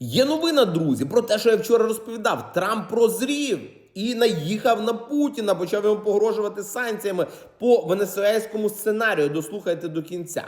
Є новина, друзі, про те, що я вчора розповідав. Трамп прозрів і наїхав на Путіна, почав йому погрожувати санкціями по венесуельському сценарію. Дослухайте до кінця.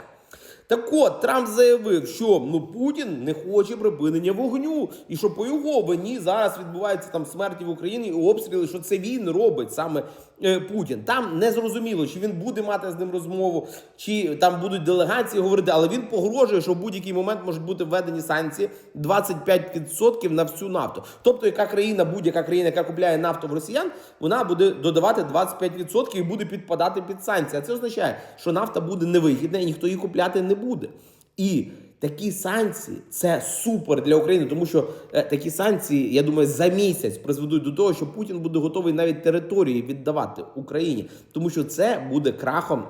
Так от Трамп заявив, що ну Путін не хоче припинення вогню, і що по його вині зараз відбуваються там смерті в Україні і обстріли. Що це він робить саме е, Путін. Там не зрозуміло, чи він буде мати з ним розмову, чи там будуть делегації говорити, але він погрожує, що в будь-який момент можуть бути введені санкції 25% на всю нафту. Тобто, яка країна, будь-яка країна, яка купляє нафту в росіян, вона буде додавати 25% і буде підпадати під санкції. А це означає, що нафта буде невигідна і ніхто її купляти не буде. І такі санкції це супер для України, тому що е, такі санкції, я думаю, за місяць призведуть до того, що Путін буде готовий навіть території віддавати Україні, тому що це буде крахом.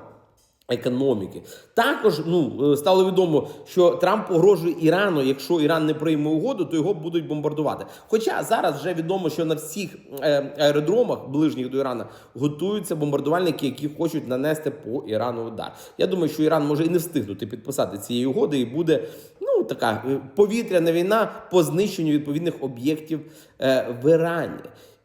Економіки також ну е, стало відомо, що Трамп погрожує Ірану. Якщо Іран не прийме угоду, то його будуть бомбардувати. Хоча зараз вже відомо, що на всіх е, аеродромах ближніх до Ірана готуються бомбардувальники, які хочуть нанести по Ірану удар. Я думаю, що Іран може і не встигнути підписати цієї угоди, і буде ну така е, повітряна війна по знищенню відповідних об'єктів в Ірані.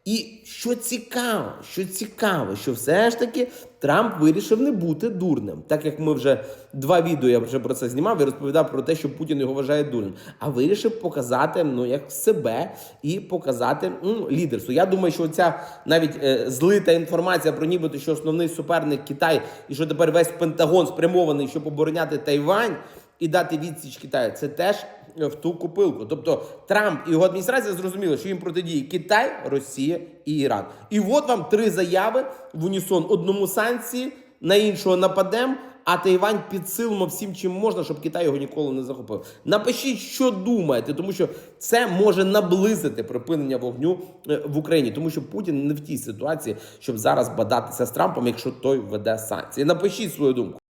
І що цікаво, що цікаво, що все ж таки Трамп вирішив не бути дурним, так як ми вже два відео я вже про це знімав і розповідав про те, що Путін його вважає дурним, а вирішив показати ну як себе і показати ну, лідерство. Я думаю, що ця навіть е, злита інформація про нібито, що основний суперник Китай, і що тепер весь Пентагон спрямований, щоб обороняти Тайвань і дати відсіч Китаю, це теж в ту купилку. Тобто Трамп і його адміністрація зрозуміли, що їм протидіє Китай, Росія і Іран. І от вам три заяви в унісон: одному санкції, на іншого нападем. А Тайвань підсилимо всім, чим можна, щоб Китай його ніколи не захопив. Напишіть, що думаєте, тому що це може наблизити припинення вогню е, в Україні, тому що Путін не в тій ситуації, щоб зараз бадатися з Трампом, якщо той веде санкції. Напишіть свою думку.